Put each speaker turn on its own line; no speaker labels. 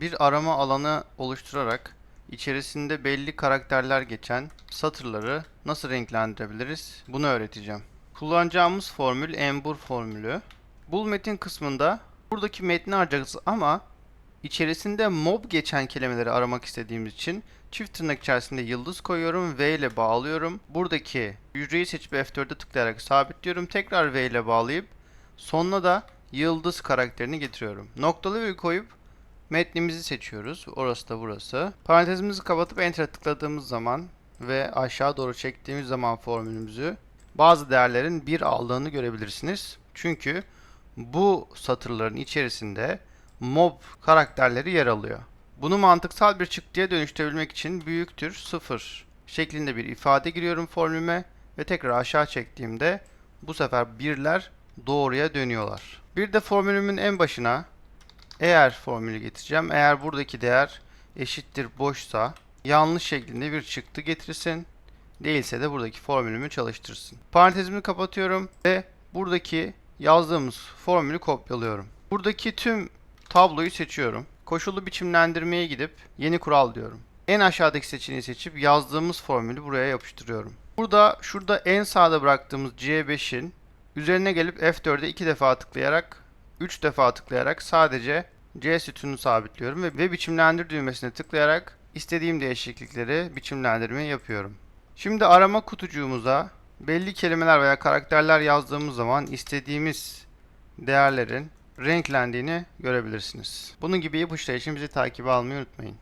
bir arama alanı oluşturarak içerisinde belli karakterler geçen satırları nasıl renklendirebiliriz bunu öğreteceğim. Kullanacağımız formül Embur formülü. Bul metin kısmında buradaki metni arayacağız ama içerisinde mob geçen kelimeleri aramak istediğimiz için çift tırnak içerisinde yıldız koyuyorum V ile bağlıyorum. Buradaki hücreyi seçip F4'e tıklayarak sabitliyorum. Tekrar V ile bağlayıp sonuna da yıldız karakterini getiriyorum. Noktalı virgül koyup metnimizi seçiyoruz. Orası da burası. Parantezimizi kapatıp Enter'a tıkladığımız zaman ve aşağı doğru çektiğimiz zaman formülümüzü bazı değerlerin 1 aldığını görebilirsiniz. Çünkü bu satırların içerisinde mob karakterleri yer alıyor. Bunu mantıksal bir çıktıya dönüştürebilmek için büyüktür 0 şeklinde bir ifade giriyorum formülüme ve tekrar aşağı çektiğimde bu sefer birler doğruya dönüyorlar. Bir de formülümün en başına eğer formülü getireceğim. Eğer buradaki değer eşittir boşsa yanlış şeklinde bir çıktı getirsin. Değilse de buradaki formülümü çalıştırsın. Parantezimi kapatıyorum ve buradaki yazdığımız formülü kopyalıyorum. Buradaki tüm tabloyu seçiyorum. Koşullu biçimlendirmeye gidip yeni kural diyorum. En aşağıdaki seçeneği seçip yazdığımız formülü buraya yapıştırıyorum. Burada şurada en sağda bıraktığımız C5'in üzerine gelip F4'e iki defa tıklayarak 3 defa tıklayarak sadece C sütununu sabitliyorum ve, ve biçimlendir düğmesine tıklayarak istediğim değişiklikleri biçimlendirme yapıyorum. Şimdi arama kutucuğumuza belli kelimeler veya karakterler yazdığımız zaman istediğimiz değerlerin renklendiğini görebilirsiniz. Bunun gibi ipuçları için bizi takibe almayı unutmayın.